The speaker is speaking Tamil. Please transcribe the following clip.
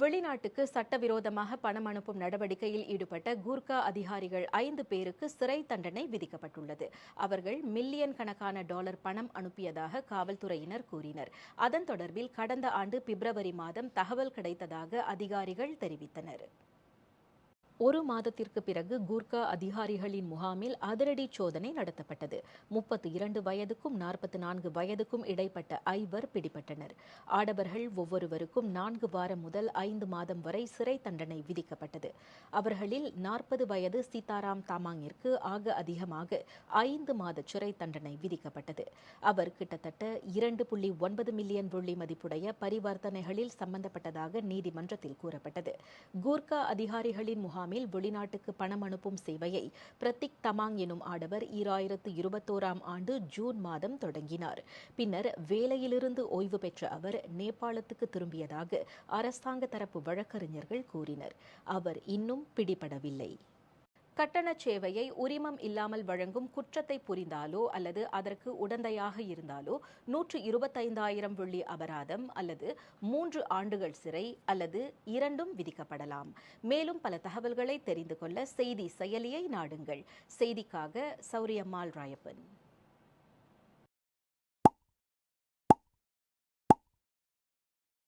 வெளிநாட்டுக்கு சட்டவிரோதமாக பணம் அனுப்பும் நடவடிக்கையில் ஈடுபட்ட கூர்கா அதிகாரிகள் ஐந்து பேருக்கு சிறை தண்டனை விதிக்கப்பட்டுள்ளது. அவர்கள் மில்லியன் கணக்கான டாலர் பணம் அனுப்பியதாக காவல்துறையினர் கூறினர். அதன் தொடர்பில் கடந்த ஆண்டு பிப்ரவரி மாதம் தகவல் கிடைத்ததாக அதிகாரிகள் தெரிவித்தனர். ஒரு மாதத்திற்கு பிறகு கூர்கா அதிகாரிகளின் முகாமில் அதிரடி சோதனை நடத்தப்பட்டது. முப்பத்தி இரண்டு வயதுக்கும் நாற்பத்தி நான்கு வயதுக்கும் இடைப்பட்ட ஐவர் பிடிபட்டனர். ஆடவர்கள் ஒவ்வொருவருக்கும் நான்கு வாரம் முதல் ஐந்து மாதம் வரை சிறை தண்டனை விதிக்கப்பட்டது. அவர்களில் நாற்பது வயது சீதாராம் தாமாங்கிற்கு ஆக அதிகமாக ஐந்து மாத சிறை தண்டனை விதிக்கப்பட்டது. அவர் கிட்டத்தட்ட இரண்டு புள்ளி ஒன்பது மில்லியன் வெள்ளி மதிப்புடைய பரிவர்த்தனைகளில் சம்பந்தப்பட்டதாக நீதிமன்றத்தில் கூறப்பட்டது. கூர்கா அதிகாரிகளின் முகாமில் முகாமில் வெளிநாட்டுக்கு பணம் அனுப்பும் சேவையை பிரத்திக் தமாங் எனும் ஆடவர் ஈராயிரத்து இருபத்தோராம் ஆண்டு ஜூன் மாதம் தொடங்கினார். பின்னர் வேலையிலிருந்து ஓய்வு பெற்ற அவர் நேபாளத்துக்கு திரும்பியதாக அரசாங்க தரப்பு வழக்கறிஞர்கள் கூறினர். அவர் இன்னும் பிடிபடவில்லை. கட்டணச் சேவையை உரிமம் இல்லாமல் வழங்கும் குற்றத்தை புரிந்தாலோ அல்லது அதற்கு உடந்தையாக இருந்தாலோ நூற்று இருபத்தைந்தாயிரம் வெள்ளி அபராதம் அல்லது மூன்று ஆண்டுகள் சிறை அல்லது இரண்டும் விதிக்கப்படலாம். மேலும் பல தகவல்களை தெரிந்து கொள்ள செய்தி செயலியை நாடுங்கள். செய்திக்காக சௌரியம்மாள் ராயப்பன்.